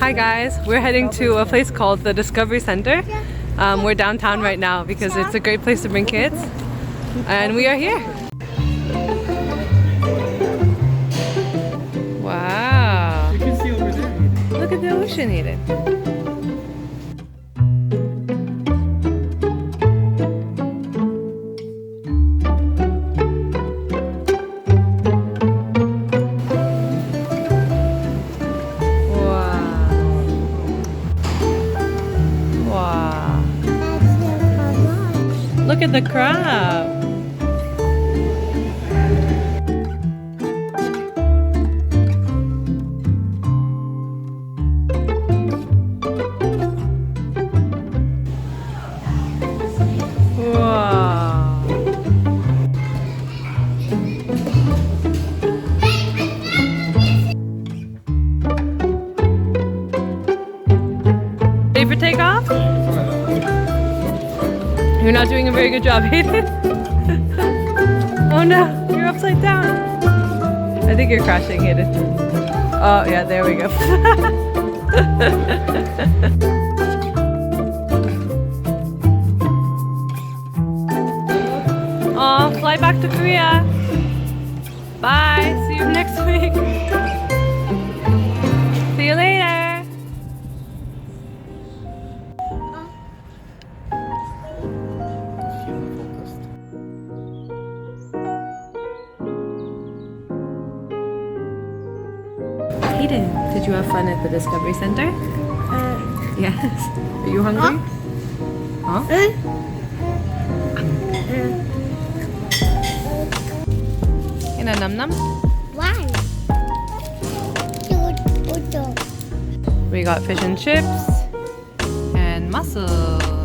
Hi guys, we're heading to a place called the Discovery Center. Um, we're downtown right now because it's a great place to bring kids, and we are here. Wow! You can see over there. Look at the ocean, Eden. Look at the crab. You're not doing a very good job, Hayden. oh no, you're upside down. I think you're crashing, Hayden. Oh yeah, there we go. Fly back to Korea. Did you have fun at the Discovery Center? Yes. Are you hungry? Huh? Ina nam nam. One. Two, two, two. We got fish and chips and mussels.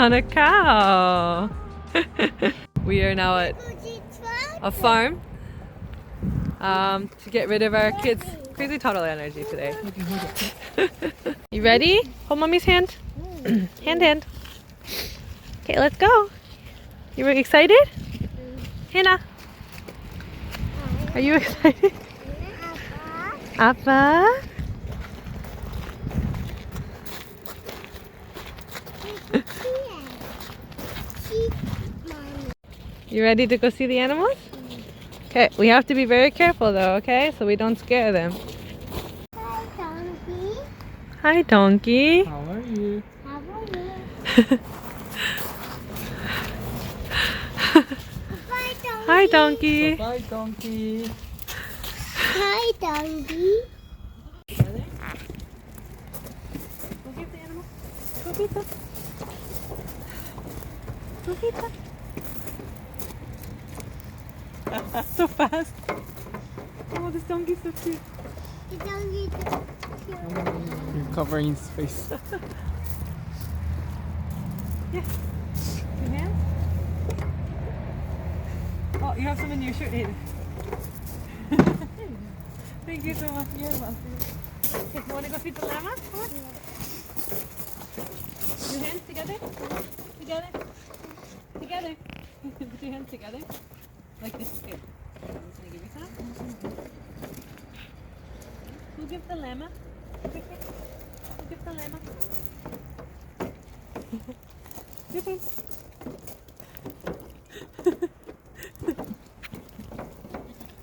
On a cow. we are now at a farm um, to get rid of our kids' crazy toddler energy today. you ready? Hold mommy's hand. hand, hand. Okay, let's go. You were excited? Hannah, are you excited? Appa? You ready to go see the animals? Okay, we have to be very careful though, okay? So we don't scare them. Hi, donkey. Hi, Donkey. How are you? How are you? Bye, donkey. Hi, donkey. Bye, donkey. Hi, donkey. Go get the animal. Go get them. Go get them. so fast. Oh, this donkey's so cute. The donkey. You're covering his face. Your hand? Oh, you have some in your shirt, Hayden. Thank you so much. You're welcome. Okay, you want to go feed the llama? Come on. Your hands together? Together? Together. Put your hands together. Like this is good. I'm just going to give you some. Who gives the llama? Who gives the llama?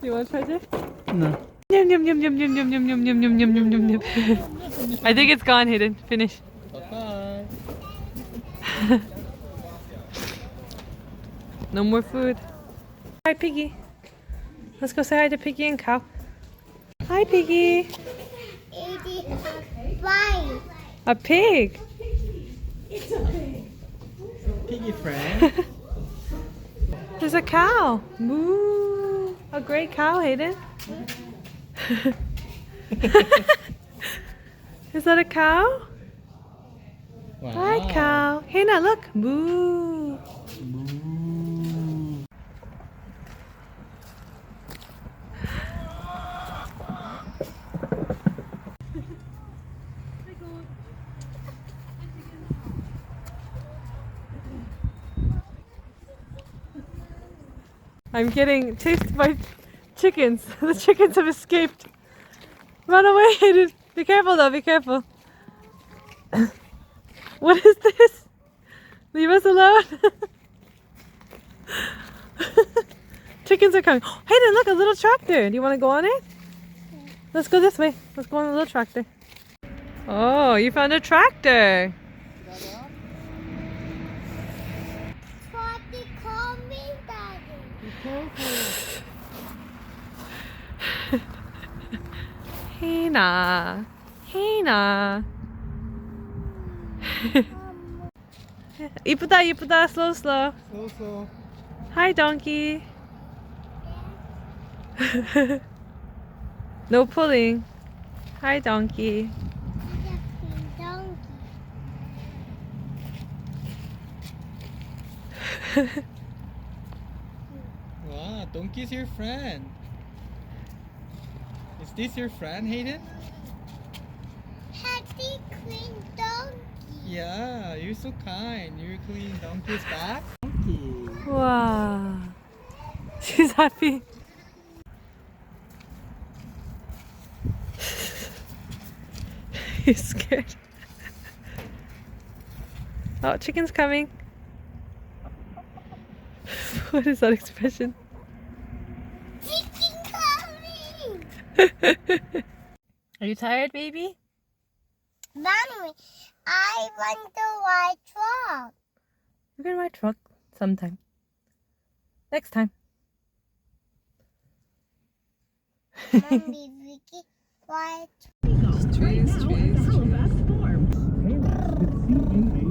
You want to try this? No. Yum yum yum yum yum yum yum yum yum yum yum yum yum yum. I think it's gone, Hayden. Finish. Bye-bye. No more food. Hi, Piggy. Let's go say hi to Piggy and Cow. Hi, Piggy. Bye. A pig. a Piggy friend. There's a cow. Moo. A great cow, Hayden. Is that a cow? Wow. Hi, cow. Hannah, look. Moo. I'm getting chased by chickens. the chickens have escaped. Run away. Be careful though, be careful. what is this? Leave us alone. chickens are coming. Hayden, look, a little tractor. Do you want to go on it? Let's go this way. Let's go on the little tractor. Oh, you found a tractor. Hina. Hina. 이쁘다 이쁘다 slow slow. So so. Hi donkey. no pulling. Hi donkey. Donkey. Wow, donkey's your friend. Is this your friend, Hayden? Happy Queen Donkey. Yeah, you're so kind. You're cleaning donkey's back. Donkey. Wow. She's happy. He's scared. Oh, chicken's coming. what is that expression? Chicken coming. Are you tired, baby? Mommy, I want the white truck. You can ride truck sometime. Next time. Mommy, Vicky, white Trees, trees, Hi.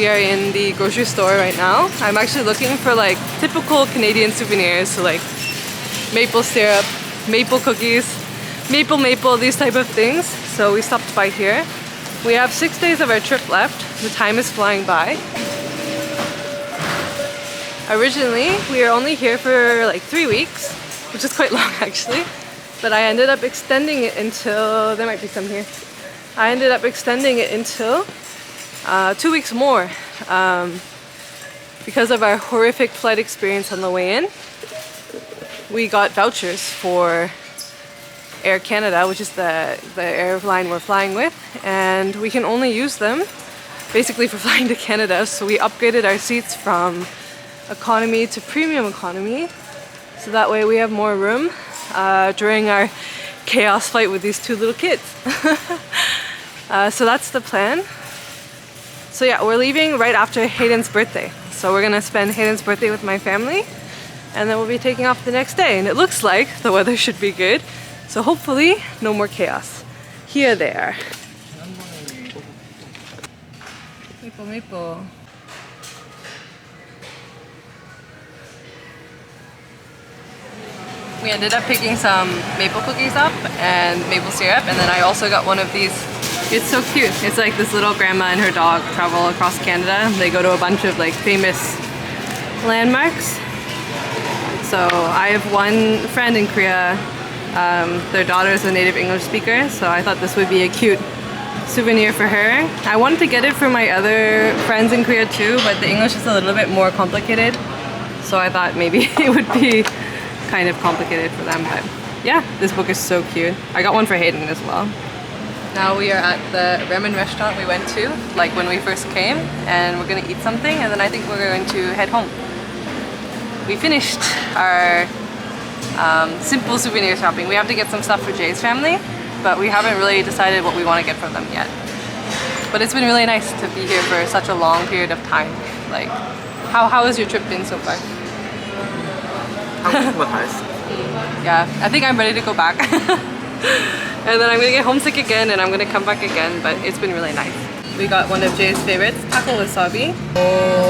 We are in the grocery store right now. I'm actually looking for like typical Canadian souvenirs, so like maple syrup, maple cookies, maple maple, these type of things. So we stopped by here. We have six days of our trip left. The time is flying by. Originally, we were only here for like three weeks, which is quite long actually. But I ended up extending it until there might be some here. I ended up extending it until uh, two weeks more um, because of our horrific flight experience on the way in. We got vouchers for Air Canada, which is the, the airline we're flying with, and we can only use them basically for flying to Canada. So we upgraded our seats from economy to premium economy so that way we have more room uh, during our chaos flight with these two little kids. uh, so that's the plan. So yeah, we're leaving right after Hayden's birthday. So we're gonna spend Hayden's birthday with my family and then we'll be taking off the next day. And it looks like the weather should be good. So hopefully no more chaos. Here they are. Maple, maple. We ended up picking some maple cookies up and maple syrup, and then I also got one of these. It's so cute. It's like this little grandma and her dog travel across Canada. They go to a bunch of like famous landmarks. So I have one friend in Korea. Um, their daughter is a native English speaker, so I thought this would be a cute souvenir for her. I wanted to get it for my other friends in Korea too, but the English is a little bit more complicated. So I thought maybe it would be kind of complicated for them. But yeah, this book is so cute. I got one for Hayden as well. Now we are at the ramen restaurant we went to, like when we first came, and we're gonna eat something, and then I think we're going to head home. We finished our um, simple souvenir shopping. We have to get some stuff for Jay's family, but we haven't really decided what we want to get for them yet. But it's been really nice to be here for such a long period of time. Like, how, how has your trip been so far? yeah, I think I'm ready to go back. and then I'm gonna get homesick again and I'm gonna come back again, but it's been really nice. We got one of Jay's favorites, taco wasabi. Oh.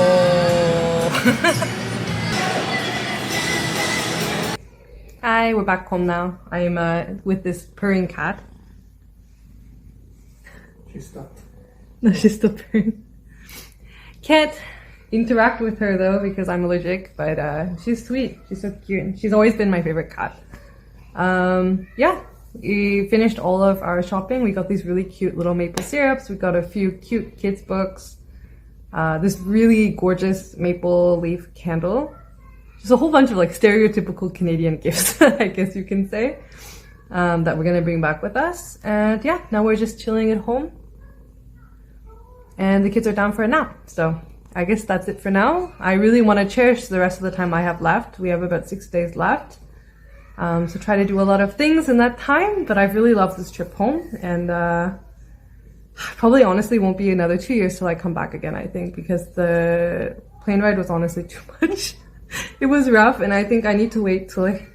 Hi, we're back home now. I'm uh, with this purring cat. She stopped. No, she's still purring. Can't interact with her though because I'm allergic, but uh, she's sweet. She's so cute. She's always been my favorite cat. Um, yeah, we finished all of our shopping. We got these really cute little maple syrups. We got a few cute kids books. Uh, this really gorgeous maple leaf candle. Just a whole bunch of like stereotypical Canadian gifts, I guess you can say, um, that we're gonna bring back with us. And yeah, now we're just chilling at home and the kids are down for a nap. So I guess that's it for now. I really want to cherish the rest of the time I have left. We have about six days left. Um, so try to do a lot of things in that time, but I've really loved this trip home and uh, probably honestly won't be another two years till I come back again, I think, because the plane ride was honestly too much. it was rough and I think I need to wait till like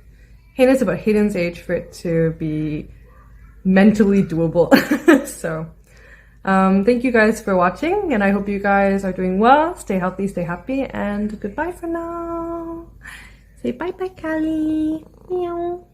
Hayden's about Hayden's age for it to be mentally doable. so um, thank you guys for watching, and I hope you guys are doing well. Stay healthy, stay happy, and goodbye for now. Say bye bye, Callie. 喵。